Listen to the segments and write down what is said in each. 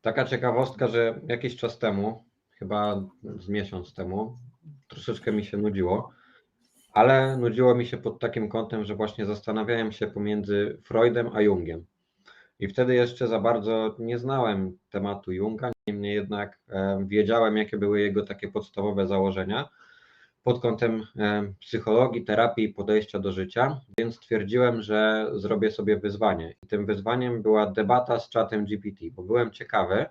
Taka ciekawostka, że jakiś czas temu, chyba z miesiąc temu, troszeczkę mi się nudziło, ale nudziło mi się pod takim kątem, że właśnie zastanawiałem się pomiędzy Freudem a Jungiem. I wtedy jeszcze za bardzo nie znałem tematu Junga, niemniej jednak wiedziałem, jakie były jego takie podstawowe założenia pod kątem e, psychologii, terapii i podejścia do życia, więc stwierdziłem, że zrobię sobie wyzwanie. I tym wyzwaniem była debata z czatem GPT, bo byłem ciekawy,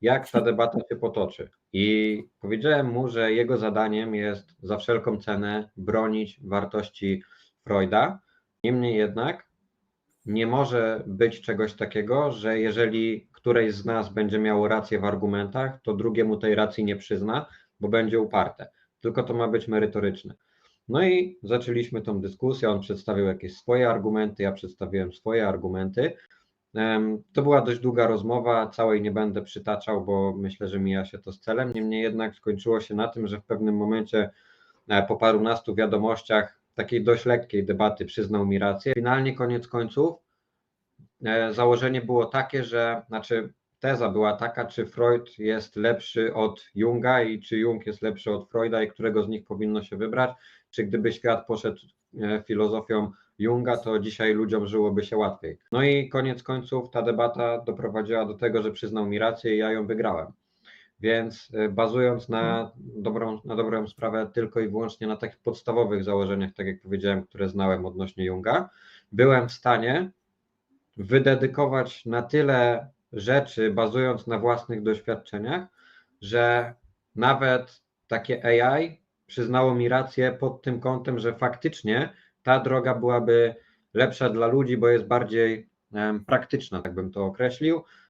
jak ta debata się potoczy. I powiedziałem mu, że jego zadaniem jest za wszelką cenę bronić wartości Freuda. Niemniej jednak nie może być czegoś takiego, że jeżeli któreś z nas będzie miało rację w argumentach, to drugiemu tej racji nie przyzna, bo będzie uparte. Tylko to ma być merytoryczne. No i zaczęliśmy tą dyskusję. On przedstawił jakieś swoje argumenty, ja przedstawiłem swoje argumenty. To była dość długa rozmowa, całej nie będę przytaczał, bo myślę, że mija się to z celem. Niemniej jednak skończyło się na tym, że w pewnym momencie e, po parunastu wiadomościach takiej dość lekkiej debaty przyznał mi rację. Finalnie koniec końców e, założenie było takie, że znaczy teza była taka, czy Freud jest lepszy od Junga i czy Jung jest lepszy od Freuda i którego z nich powinno się wybrać, czy gdyby świat poszedł e, filozofią Junga, to dzisiaj ludziom żyłoby się łatwiej. No i koniec końców ta debata doprowadziła do tego, że przyznał mi rację i ja ją wygrałem. Więc e, bazując na dobrą, na dobrą sprawę tylko i wyłącznie na takich podstawowych założeniach, tak jak powiedziałem, które znałem odnośnie Junga, byłem w stanie wydedykować na tyle rzeczy, bazując na własnych doświadczeniach, że nawet takie AI przyznało mi rację pod tym kątem, że faktycznie ta droga byłaby lepsza dla ludzi, bo jest bardziej praktyczna, tak bym to określił.